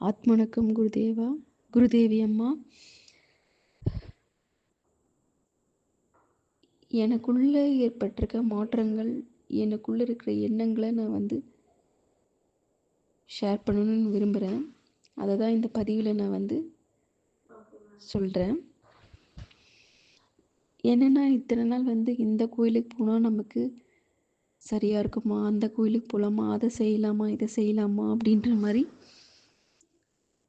ஆத்மணக்கம் குருதேவா குருதேவி அம்மா. எனக்குள்ளே ஏற்பட்டிருக்க மாற்றங்கள் எனக்குள்ளே இருக்கிற எண்ணங்களை நான் வந்து ஷேர் பண்ணணும்னு விரும்புகிறேன் அதை தான் இந்த பதிவில் நான் வந்து சொல்கிறேன் என்னென்னா இத்தனை நாள் வந்து இந்த கோயிலுக்கு போனால் நமக்கு சரியாக இருக்குமா? அந்த கோயிலுக்கு போகலாமா அதை செய்யலாமா? இதை செய்யலாமா? அப்படின்ற மாதிரி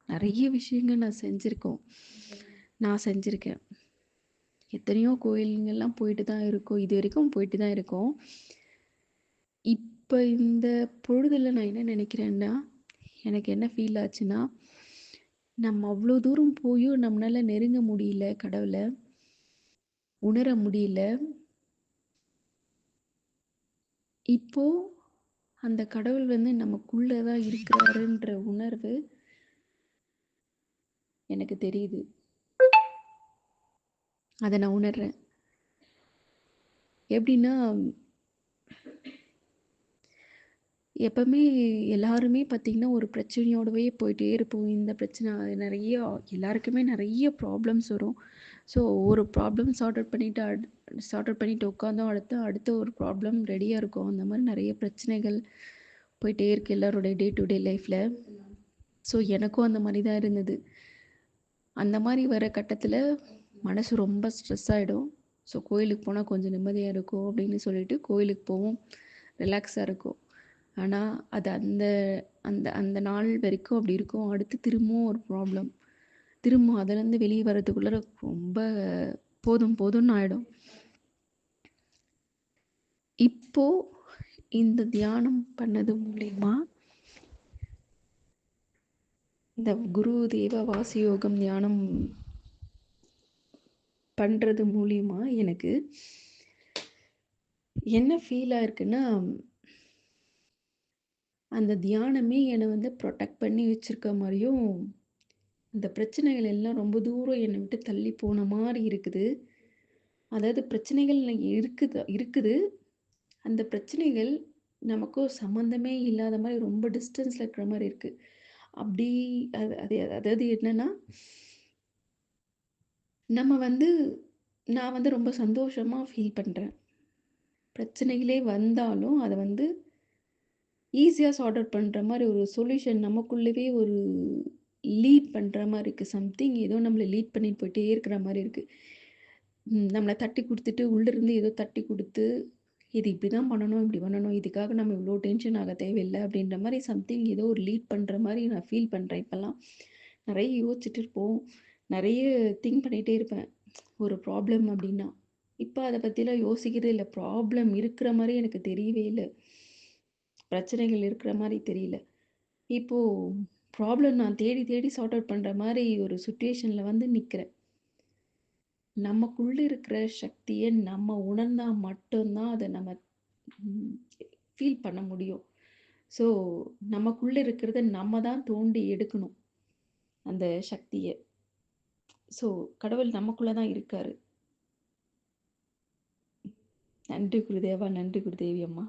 நிறைய விஷயங்கள் நான் செஞ்சுருக்கோம். நான் செஞ்சுருக்கேன். எத்தனையோ கோயிலுங்கெல்லாம் போயிட்டு தான் இருக்கோம். இது வரைக்கும் போயிட்டு தான் இருக்கோம். இப்போ இந்த பொழுதில் நான் என்ன நினைக்கிறேன்னா எனக்கு என்ன ஃபீல் ஆச்சுன்னா நம்ம அவ்வளோ தூரம் போயும் நம்மளால் நெருங்க முடியல கடவுளை. உணர முடியல. இப்போ அந்த கடவுள் வந்து நமக்குள்ளே தான் இருக்கிறாருன்ற உணர்வு எனக்கு தெரியுது. அதை நான் உணர்றேன். எப்படின்னா எப்பவுமே எல்லாருமே பார்த்திங்கன்னா ஒரு பிரச்சனையோடவே போயிட்டே இருப்போம். இந்த பிரச்சனை நிறைய எல்லாருக்குமே நிறைய ப்ராப்ளம்ஸ் வரும். ஸோ ஒரு ப்ராப்ளம் சார்ட் அவுட் பண்ணிவிட்டு அட் சார்ட் அவுட் பண்ணிட்டு உட்காந்தோம் அடுத்து அடுத்த ஒரு ப்ராப்ளம் ரெடியாக இருக்கும். அந்த மாதிரி நிறைய பிரச்சனைகள் போயிட்டே இருக்கு எல்லாரோடைய டே டு டே லைஃப்பில் ஸோ எனக்கும் அந்த மாதிரி தான் இருந்தது. அந்த மாதிரி வர கட்டத்தில் மனசு ரொம்ப ஸ்ட்ரெஸ் ஆகிடும் ஸோ கோயிலுக்கு போனால் கொஞ்சம் நிம்மதியாக இருக்கும் அப்படின்னு சொல்லிட்டு கோயிலுக்கு போவோம். ரிலாக்ஸாக இருக்கும். ஆனால் அது அந்த அந்த அந்த நாள் வரைக்கும் அப்படி இருக்கும். அடுத்து திரும்பவும் ஒரு ப்ராப்ளம் திரும்ப அதுலேருந்து வெளியே வர்றதுக்குள்ளே ரொம்ப போதும் போதும்னு ஆகிடும் இப்போது இந்த தியானம் பண்ணது மூலயமா இந்த குரு தேவ வாசியோகம் தியானம் பண்ணுறது மூலியமாக எனக்கு என்ன ஃபீலாக இருக்குன்னா அந்த தியானமே என்னை வந்து ப்ரொடெக்ட் பண்ணி வச்சுருக்க மாதிரியும் அந்த பிரச்சனைகள் எல்லாம் ரொம்ப தூரம் என்னை விட்டு தள்ளி போன மாதிரி இருக்குது. அதாவது பிரச்சனைகள் இருக்குது இருக்குது. அந்த பிரச்சனைகள் நமக்கும் சம்மந்தமே இல்லாத மாதிரி ரொம்ப டிஸ்டன்ஸில் இருக்கிற மாதிரி இருக்குது அப்படி அது அது அதாவது என்னென்னா நம்ம வந்து நான் வந்து ரொம்ப சந்தோஷமாக ஃபீல் பண்ணுறேன் பிரச்சனைகளே வந்தாலும் அதை வந்து ஈஸியாக சார்ட் அவுட் பண்ணுற மாதிரி ஒரு சொல்யூஷன் நமக்குள்ளவே ஒரு லீட் பண்ணுற மாதிரி இருக்குது சம்திங் ஏதோ நம்மளை லீட் பண்ணிட்டு போயிட்டே இருக்கிற மாதிரி இருக்குது நம்மளை தட்டி கொடுத்துட்டு உள்ளேருந்து ஏதோ தட்டி கொடுத்து இது இப்படி தான் பண்ணணும் இப்படி பண்ணணும் இதுக்காக நம்ம இவ்வளோ டென்ஷன் ஆக தேவையில்லை அப்படின்ற மாதிரி சம்திங் ஏதோ ஒரு லீட் பண்ணுற மாதிரி நான் ஃபீல் பண்ணுறேன் இப்போல்லாம். நிறைய யோசிச்சுட்டு இருப்போம். நிறைய திங்க் பண்ணிகிட்டே இருப்பேன். ஒரு ப்ராப்ளம் அப்படின்னா. இப்போ அதை பற்றிலாம் யோசிக்கிறதே இல்லை. ப்ராப்ளம் இருக்கிற மாதிரி எனக்கு தெரியவே இல்லை. பிரச்சனைகள் இருக்கிற மாதிரி தெரியல. இப்போது ப்ராப்ளம் நான் தேடி தேடி சார்ட் அவுட் பண்ணுற மாதிரி ஒரு சுச்சுவேஷனில் வந்து நிற்கிறேன் நமக்குள்ள இருக்கிற சக்தியை நம்ம உணர்ந்தால் மட்டும்தான் அதை நம்ம ஃபீல் பண்ண முடியும். ஸோ நமக்குள்ள இருக்கிறத நம்ம தான் தோண்டி எடுக்கணும் அந்த சக்தியை. ஸோ கடவுள் நமக்குள்ளே தான் இருக்காரு. நன்றி குருதேவா நன்றி குருதேவி அம்மா.